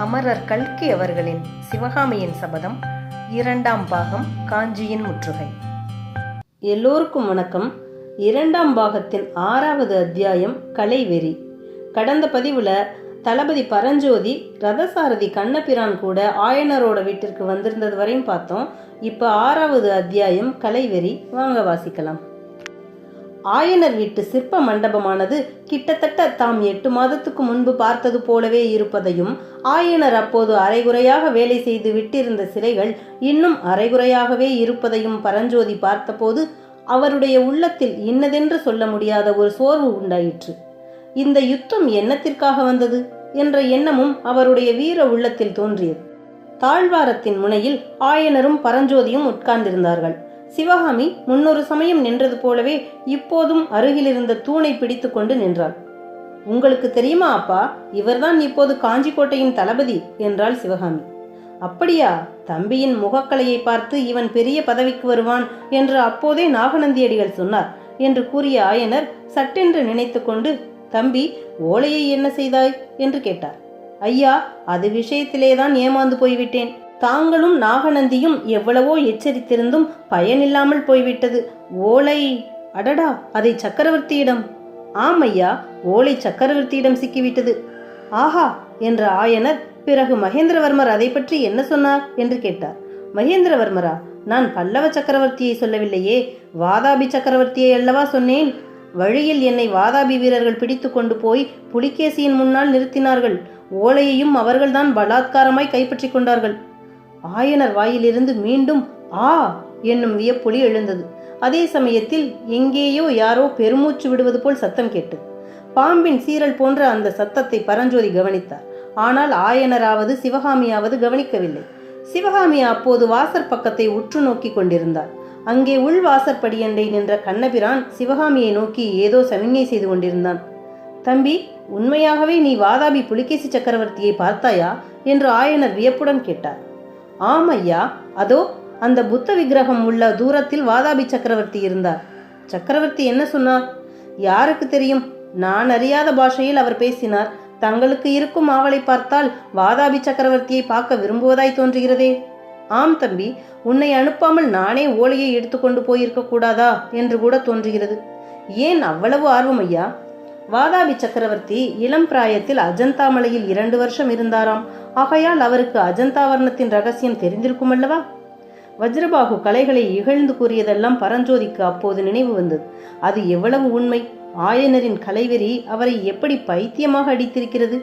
அமரர் கல்கி அவர்களின் சிவகாமியின் சபதம் இரண்டாம் பாகம் காஞ்சியின் முற்றுகை. எல்லோருக்கும் வணக்கம். இரண்டாம் பாகத்தின் ஆறாவது அத்தியாயம் கலைவெறி. கடந்த பதிவில் தளபதி பரஞ்சோதி ரதசாரதி கண்ணபிரான் கூட ஆயனரோட வீட்டிற்கு வந்திருந்தது வரையும் பார்த்தோம். இப்போ ஆறாவது அத்தியாயம் கலைவெறி. வாங்க வாசிக்கலாம். ஆயனர் வீட்டு சிற்ப மண்டபமானது கிட்டத்தட்ட தாம் எட்டு மாதத்துக்கு முன்பு பார்த்தது போலவே இருப்பதையும் ஆயனர் அப்போது அரைகுறையாக வேலை செய்து விட்டிருந்த சிலைகள் இன்னும் அரைகுறையாகவே இருப்பதையும் பரஞ்சோதி பார்த்தபோது அவருடைய உள்ளத்தில் இன்னதென்று சொல்ல முடியாத ஒரு சோர்வு உண்டாயிற்று. இந்த யுத்தம் என்னத்திற்காக வந்தது என்ற எண்ணமும் அவருடைய வீர உள்ளத்தில் தோன்றியது. தாழ்வாரத்தின் முனையில் ஆயனரும் பரஞ்சோதியும் உட்கார்ந்திருந்தார்கள். சிவகாமி முன்னொரு சமயம் நின்றது போலவே இப்போதும் அருகிலிருந்த தூணை பிடித்துக்கொண்டு நின்றாள். உங்களுக்கு தெரியுமா அப்பா இவர்தான் இப்போது காஞ்சிக்கோட்டையின் தளபதி என்றாள் சிவகாமி. அப்படியா தம்பியின் முகக்கலையை பார்த்து இவன் பெரிய பதவிக்கு வருவான் என்று அப்போதே நாகநந்தியடிகள் சொன்னார் என்று கூறிய ஆயனர் சட்டென்று நினைத்துக்கொண்டு தம்பி ஓலையை என்ன செய்தாய்? என்று கேட்டார். ஐயா அது விஷயத்திலேதான் ஏமாந்து போய்விட்டேன். தாங்களும் நாகநந்தியும் எவ்வளவோ எச்சரித்திருந்தும் பயனில்லாமல் போய்விட்டது. ஓலை அடடா அதை சக்கரவர்த்தியிடம். ஆம் ஐயா ஓலை சக்கரவர்த்தியிடம் சிக்கிவிட்டது. ஆஹா என்ற ஆயனர் பிறகு மகேந்திரவர்மர் அதை பற்றி என்ன சொன்னார் என்று கேட்டார். மகேந்திரவர்மரா நான் பல்லவ சக்கரவர்த்தியை சொல்லவில்லையே வாதாபி சக்கரவர்த்தியை அல்லவா சொன்னேன்? வழியில் என்னை வாதாபி வீரர்கள் பிடித்து கொண்டு போய் புலிகேசியின் முன்னால் நிறுத்தினார்கள். ஓலையையும் அவர்கள்தான் பலாத்காரமாய் கைப்பற்றிக் கொண்டார்கள். ஆயனர் வாயிலிருந்து மீண்டும் ஆ என்னும் வியப்பொலி எழுந்தது. அதே சமயத்தில் எங்கேயோ யாரோ பெருமூச்சு விடுவது போல் சத்தம் கேட்டது. பாம்பின் சீரல் போன்ற அந்த சத்தத்தை பரஞ்சோதி கவனித்தார். ஆனால் ஆயனராவது சிவகாமியாவது கவனிக்கவில்லை. சிவகாமி அப்போது வாசற் பக்கத்தை உற்று நோக்கி கொண்டிருந்தார். அங்கே உள் வாசற்படியண்டை நின்ற கண்ணபிரான் சிவகாமியை நோக்கி ஏதோ சமிஞை செய்து கொண்டிருந்தான். தம்பி உண்மையாகவே நீ வாதாபி புலிகேசி சக்கரவர்த்தியை பார்த்தாயா? என்று ஆயனர் வியப்புடன் கேட்டார். ஆம் ஐயா அதோ அந்த புத்த விக்கிரகம் உள்ள தூரத்தில் வாதாபி சக்கரவர்த்தி இருந்தார். சக்கரவர்த்தி என்ன சொன்னார்? யாருக்கு தெரியும்? நான் அறியாத பாஷையில் அவர் பேசினார். தங்களுக்கு இருக்கும் ஆவலை பார்த்தால் வாதாபி சக்கரவர்த்தியை பார்க்க விரும்புவதாய் தோன்றுகிறதே. ஆம் தம்பி உன்னை அனுப்பாமல் நானே ஓலையை எடுத்துக்கொண்டு போயிருக்க கூடாதா? என்று கூட தோன்றுகிறது. ஏன் அவ்வளவு ஆர்வம் ஐயா? வாதாபி சக்கரவர்த்தி இளம் பிராயத்தில் அஜந்தா மலையில் இரண்டு வருஷம் இருந்தாராம். ஆகையால் அவருக்கு அஜந்தா வர்ணத்தின் ரகசியம் தெரிந்திருக்கும் அல்லவா? வஜ்ரபாகு கலைகளை இகழ்ந்து கூறியதெல்லாம் பரஞ்சோதிக்கு அப்போது நினைவு வந்தது. அது எவ்வளவு உண்மை? ஆயனரின் கலைவெறி அவரை எப்படி பைத்தியமாக அடித்திருக்கிறது?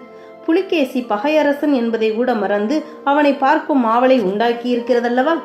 புலிகேசி பகையரசன் என்பதை கூட மறந்து அவனை பார்க்கும் ஆவலை உண்டாக்கி இருக்கிறதல்லவா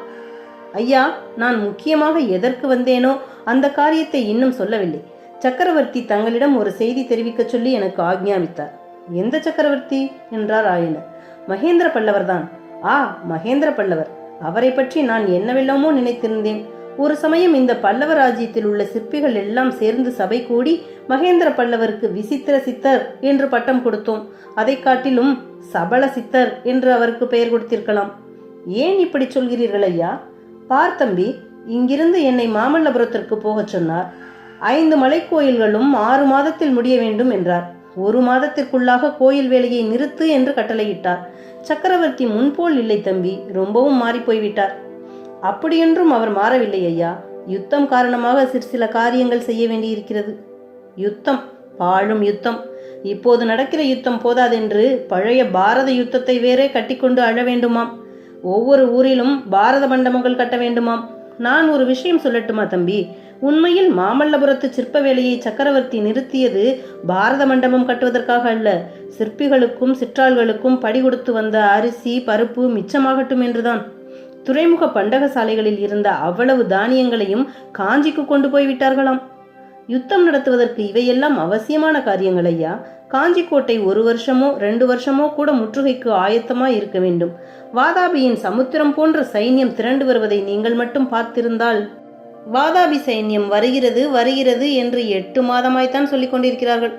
ஐயா நான் முக்கியமாக எதற்கு வந்தேனோ அந்த காரியத்தை இன்னும் சொல்லவில்லை. சக்கரவர்த்தி தங்களிடம் ஒரு செய்தி தெரிவிக்கச் சொல்லி எனக்கு ஆக்ஞாபித்தார். எந்த சக்கரவர்த்தி? என்றார் ஆயனர். மகேந்திர பல்லவர்தான். ஆ மகேந்திர பல்லவர். அவரை பற்றி நான் என்னவெல்லாமோ நினைத்திருந்தேன். ஒரு சமயம் இந்த பல்லவ ராஜ்யத்தில் உள்ள சிற்பிகள் எல்லாம் சேர்ந்து சபை கூடி மகேந்திர பல்லவருக்கு விசித்திர சித்தர் என்று பட்டம் கொடுத்தோம். அதை காட்டிலும் சபல சித்தர் என்று அவருக்கு பெயர் கொடுத்திருக்கலாம். ஏன் இப்படி சொல்கிறீர்கள் ஐயா? பார் தம்பி இங்கிருந்து என்னை மாமல்லபுரத்திற்கு போகச் சொன்னார். ஐந்து மலைக்கோயில்களும் ஆறு மாதத்தில் முடிய வேண்டும் என்றார். ஒரு மாதத்திற்குள்ளாக கோயில் வேலையை நிறுத்து என்று கட்டளையிட்டார். சக்கரவர்த்தி முன்போல் இல்லை தம்பி ரொம்பவும் மாறிப்போய்விட்டார். அப்படியென்றும் அவர் மாறவில்லை ஐயா. யுத்தம் காரணமாக சிறு சில காரியங்கள் செய்ய வேண்டியிருக்கிறது. யுத்தம் பாழும் யுத்தம். இப்போது நடக்கிற யுத்தம் போதாதென்று பழைய பாரத யுத்தத்தை வேறே கட்டிக்கொண்டு அழ வேண்டுமாம். ஒவ்வொரு ஊரிலும் பாரத மண்டபங்கள் கட்ட வேண்டுமாம். நான் ஒரு விஷயம் சொல்லட்டுமா தம்பி? உண்மையில் மாமல்லபுரத்து சிற்ப வேலையை சக்கரவர்த்தி நிறுத்தியது பாரத மண்டபம் கட்டுவதற்காக அல்ல. சிற்பிகளுக்கும் சிற்றாள்களுக்கும் படி கொடுத்து வந்த அரிசி பருப்பு மிச்சமாகட்டும் என்றுதான். துறைமுக பண்டக சாலைகளில் இருந்த அவ்வளவு தானியங்களையும் காஞ்சிக்கு கொண்டு போய் விட்டார்களாம். யுத்தம் நடத்துவதற்கு இவையெல்லாம் அவசியமான காரியங்கள் ஐயா. காஞ்சிக்கோட்டை ஒரு வருஷமோ ரெண்டு வருஷமோ கூட முற்றுகைக்கு ஆயத்தமா இருக்க வேண்டும். வாதாபியின் சமுத்திரம் போன்ற சைன்யம் திரண்டு வருவதை நீங்கள் மட்டும் பார்த்திருந்தால் வாதாபி சைன்யம் வருகிறது வருகிறது என்று எட்டு மாதமாய்த்தான் சொல்லிக் கொண்டிருக்கிறார்கள்.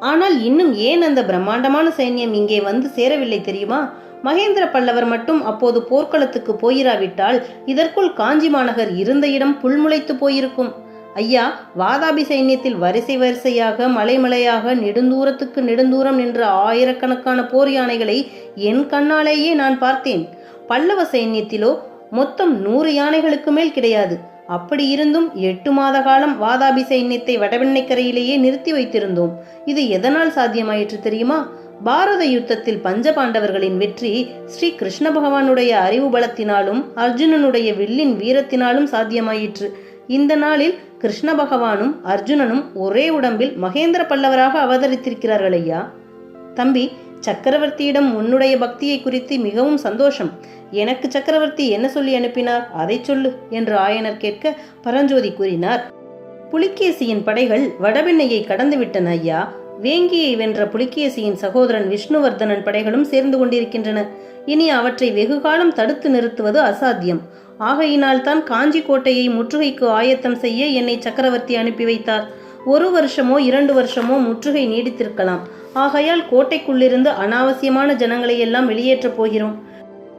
ஆனால் இன்னும் ஏன் அந்த பிரம்மாண்டமான சைன்யம் இங்கே வந்து சேரவில்லை தெரியுமா? மகேந்திர பல்லவர் மட்டும் அப்போது போர்க்களத்துக்கு போயிராவிட்டால் இதற்குள் காஞ்சி மாநகர் இருந்த இடம் புல்முளைத்து போயிருக்கும். ஐயா வாதாபி சைன்யத்தில் வரிசை வரிசையாக மலைமலையாக நெடுந்தூரத்துக்கு நெடுந்தூரம் நின்ற ஆயிரக்கணக்கான போர் யானைகளை என் கண்ணாலேயே நான் பார்த்தேன். பல்லவ சைன்யத்திலோ மொத்தம் நூறு யானைகளுக்கு மேல் கிடையாது. அப்படி இருந்தும் எட்டு மாத காலம் வாதாபி சைன்யத்தை வடவெண்ணைக்கரையிலேயே நிறுத்தி வைத்திருந்தோம். இது எதனால் சாத்தியமாயிற்று தெரியுமா? பாரத யுத்தத்தில் பஞ்சபாண்டவர்களின் வெற்றி ஸ்ரீ கிருஷ்ண பகவானுடைய அறிவு பலத்தினாலும் அர்ஜுனனுடைய வில்லின் வீரத்தினாலும் சாத்தியமாயிற்று. இந்த நாளில் கிருஷ்ண பகவானும் அர்ஜுனனும் ஒரே உடம்பில் மகேந்திர பல்லவராக அவதரித்திருக்கிறார்கள் ஐயா தம்பி சக்கரவர்த்தியிடம் உன்னுடைய பக்தியை குறித்து மிகவும் சந்தோஷம். எனக்கு சக்கரவர்த்தி என்ன சொல்லி அனுப்பினார்? அதை சொல்லு என்று ஆயனர் கேட்க பரஞ்சோதி கூறினார். புலிகேசியின் படைகள் வடபெண்ணையை கடந்துவிட்டன ஐயா. வேங்கியை வென்ற புலிகேசியின் சகோதரன் விஷ்ணுவர்தனன் படைகளும் சேர்ந்து கொண்டிருக்கின்றன. இனி அவற்றை வெகுகாலம் தடுத்து நிறுத்துவது அசாத்தியம். ஆகையினால் தான் காஞ்சி கோட்டையை முற்றுகைக்கு ஆயத்தம் செய்ய என்னை சக்கரவர்த்தி அனுப்பி வைத்தார். ஒரு வருஷமோ இரண்டு வருஷமோ முற்றுகை நீடித்திருக்கலாம். ஆகையால் கோட்டைக்குள்ளிருந்து அனாவசியமான ஜனங்களை எல்லாம் வெளியேற்றப் போகிறோம்.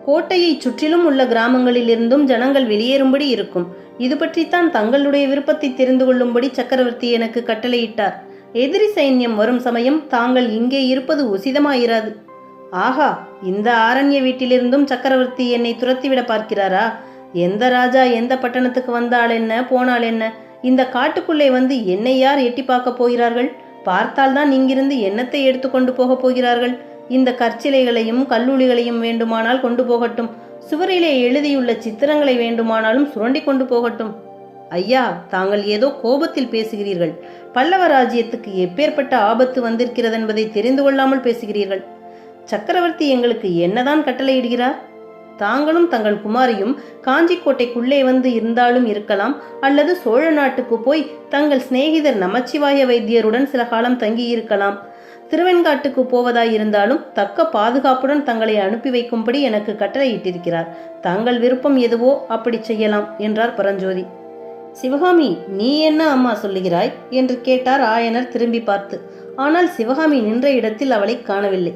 கோட்டையை சுற்றிலும் உள்ள கிராமங்களிலிருந்தும் ஜனங்கள் வெளியேறும்படி இருக்கும். இது பற்றித்தான் தங்களுடைய விருப்பத்தை தெரிந்து கொள்ளும்படி சக்கரவர்த்தி எனக்கு கட்டளையிட்டார். எதிரி சைன்யம் வரும் சமயம் தாங்கள் இங்கே இருப்பது உசிதமாயிராது. ஆஹா இந்த ஆரண்ய வீட்டிலிருந்தும் சக்கரவர்த்தி என்னை துரத்திவிட பார்க்கிறாரா? எந்த ராஜா எந்த பட்டணத்துக்கு வந்தால் என்ன போனால் என்ன? இந்த காட்டுக்குள்ளே வந்து என்னை யார் எட்டி பார்க்க போகிறார்கள்? பார்த்தால்தான் இங்கிருந்து என்னத்தை எடுத்துக்கொண்டு போகப் போகிறார்கள்? இந்த கற்சிலைகளையும் கல்லூலிகளையும் வேண்டுமானால் கொண்டு போகட்டும். சுவரிலே எழுதியுள்ள சித்திரங்களை வேண்டுமானாலும் சுரண்டி கொண்டு போகட்டும். ஐயா தாங்கள் ஏதோ கோபத்தில் பேசுகிறீர்கள். பல்லவ ராஜ்யத்துக்கு எப்பேற்பட்ட ஆபத்து வந்திருக்கிறது என்பதை தெரிந்து கொள்ளாமல் பேசுகிறீர்கள். சக்கரவர்த்தி எங்களுக்கு என்னதான் கட்டளையிடுகிறார்? தாங்களும் தங்கள் குமாரியும் காஞ்சிக்கோட்டைக்குள்ளே வந்து இருந்தாலும் இருக்கலாம் அல்லது சோழ நாட்டுக்கு போய் தங்கள் சிநேகிதர் நமச்சிவாய வைத்தியருடன் சில காலம் தங்கியிருக்கலாம். திருவெண்காட்டுக்கு போவதாயிருந்தாலும் தக்க பாதுகாப்புடன் தங்களை அனுப்பி வைக்கும்படி எனக்கு கட்டளையிட்டிருக்கிறார். தங்கள் விருப்பம் எதுவோ அப்படி செய்யலாம் என்றார் பரஞ்சோதி. சிவகாமி நீ என்ன அம்மா சொல்லுகிறாய்? என்று கேட்டார் ஆயனர் திரும்பி பார்த்து. ஆனால் சிவகாமி நின்ற இடத்தில் அவளை காணவில்லை.